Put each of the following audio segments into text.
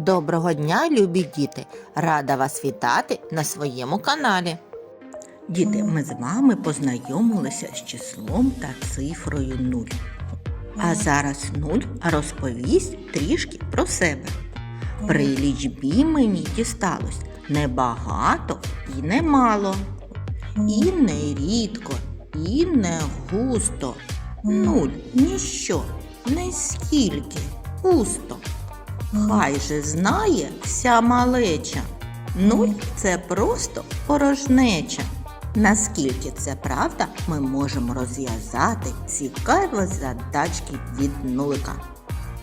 Доброго дня, любі діти! Рада вас вітати на своєму каналі. Діти, ми з вами познайомилися з числом та цифрою 0. А зараз 0 розповість трішки про себе. При лічбі мені дісталось не багато і не мало. І не рідко, і не густо. Нуль ніщо, не скільки, пусто. Хай же знає вся малеча. Нуль це просто порожнеча. Наскільки це правда, ми можемо розв'язати цікаві задачки від нулика.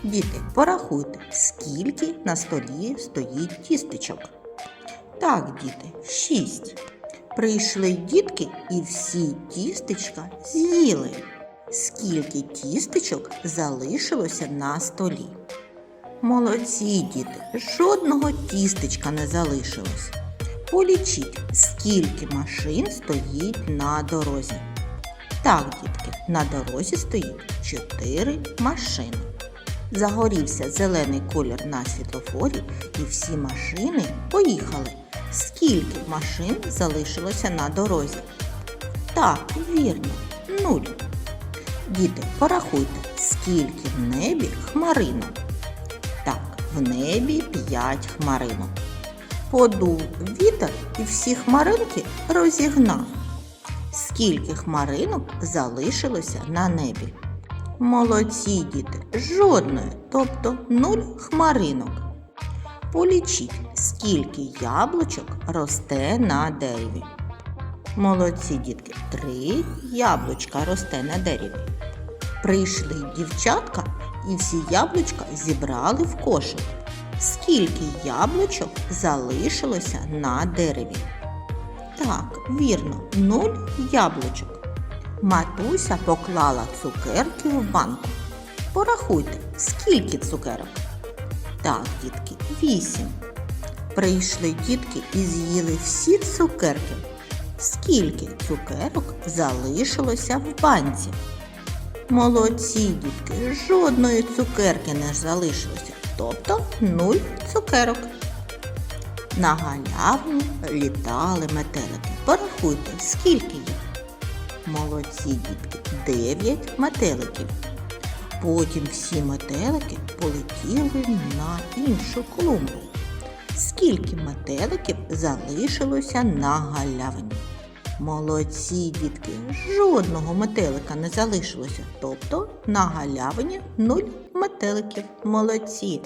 Діти, порахуйте, скільки на столі стоїть тістечок. Так, діти, шість. Прийшли дітки і всі тістечка з'їли. Скільки тістечок залишилося на столі? Молодці, діти, жодного тістечка не залишилось. Полічіть, скільки машин стоїть на дорозі. Так, дітки, на дорозі стоїть 4 машини. Загорівся зелений колір на світлофорі, і всі машини поїхали. Скільки машин залишилося на дорозі? Так, вірно, нуль. Діти, порахуйте, скільки в небі хмаринок. В небі п'ять хмаринок. Подув вітер і всі хмаринки розігнав. Скільки хмаринок залишилося на небі? Молодці діти, жодної, тобто нуль хмаринок. Полічіть, скільки яблучок росте на дереві. Молодці дітки, три яблучка росте на дереві. Прийшли дівчатка і всі яблучка зібрали в кошик. Скільки яблучок залишилося на дереві? Так, вірно, нуль яблучок. Матуся поклала цукерки в банку. Порахуйте, скільки цукерок? Так, дітки, вісім. Прийшли дітки і з'їли всі цукерки. Скільки цукерок залишилося в банці? Молодці, дітки, жодної цукерки не залишилося, тобто нуль цукерок. На галявні літали метелики. Порахуйте, скільки їх? Молодці, дітки, дев'ять метеликів. Потім всі метелики полетіли на іншу клумбу. Скільки метеликів залишилося на галявині? Молодці, дітки, жодного метелика не залишилося. Тобто на галявині нуль метеликів. Молодці.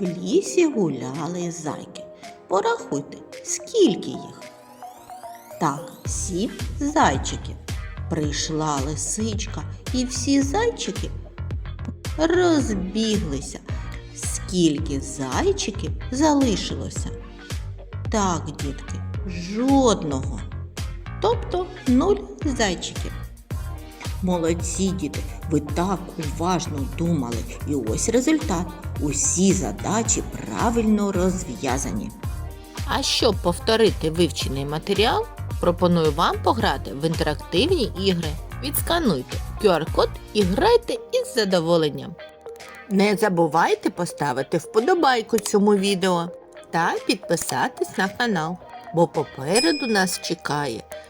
В лісі гуляли зайки. Порахуйте, скільки їх. Так, сім зайчиків. Прийшла лисичка, і всі зайчики розбіглися. Скільки зайчиків залишилося? Так, дітки, жодного. Тобто нуль зайчиків. Молодці діти, ви так уважно думали. І ось результат. Усі задачі правильно розв'язані. А щоб повторити вивчений матеріал, пропоную вам пограти в інтерактивні ігри. Відскануйте QR-код і грайте із задоволенням. Не забувайте поставити вподобайку цьому відео та підписатись на канал, бо попереду нас чекає